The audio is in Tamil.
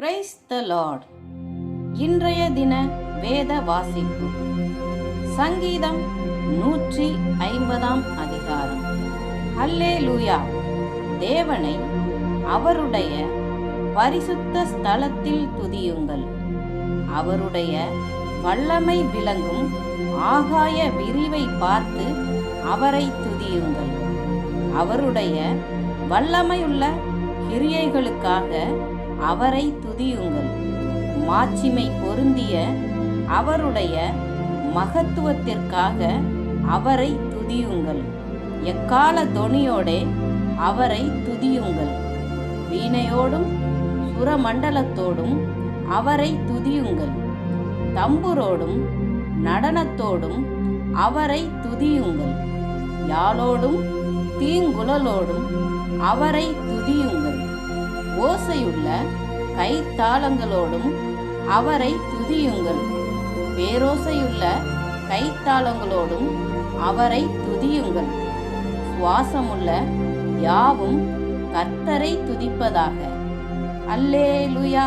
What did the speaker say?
பிரைஸ் த லார்ட் இன்றைய தின வேத வாசிப்பு. சங்கீதம் நூற்றி ஐம்பதாம் அதிகாரம். அல்லே லூயா தேவனை அவருடைய பரிசுத்த ஸ்தலத்தில் துதியுங்கள். அவருடைய வல்லமை விளங்கும் ஆகாய விரிவை பார்த்து அவரை துதியுங்கள். அவருடைய வல்லமையுள்ள கிரியைகளுக்காக அவரை துதியுங்கள். மாட்சிமை பொருந்திய அவருடைய மகத்துவத்திற்காக அவரை துதியுங்கள். எக்கால தொனியோடே அவரை துதியுங்கள். வீணையோடும் சுரமண்டலத்தோடும் அவரை துதியுங்கள். தம்புரோடும் நடனத்தோடும் அவரை துதியுங்கள். யாழோடும் தீங்குழலோடும் அவரை துதியுங்கள். ஓசையுள்ள கைத்தாளங்களோடும் அவரை துதியுங்கள். பேரோசையுள்ள கைத்தாளங்களோடும் அவரை துதியுங்கள். சுவாசமுள்ள யாவும் கர்த்தரை துதிப்பதாக. அல்லேலுயா.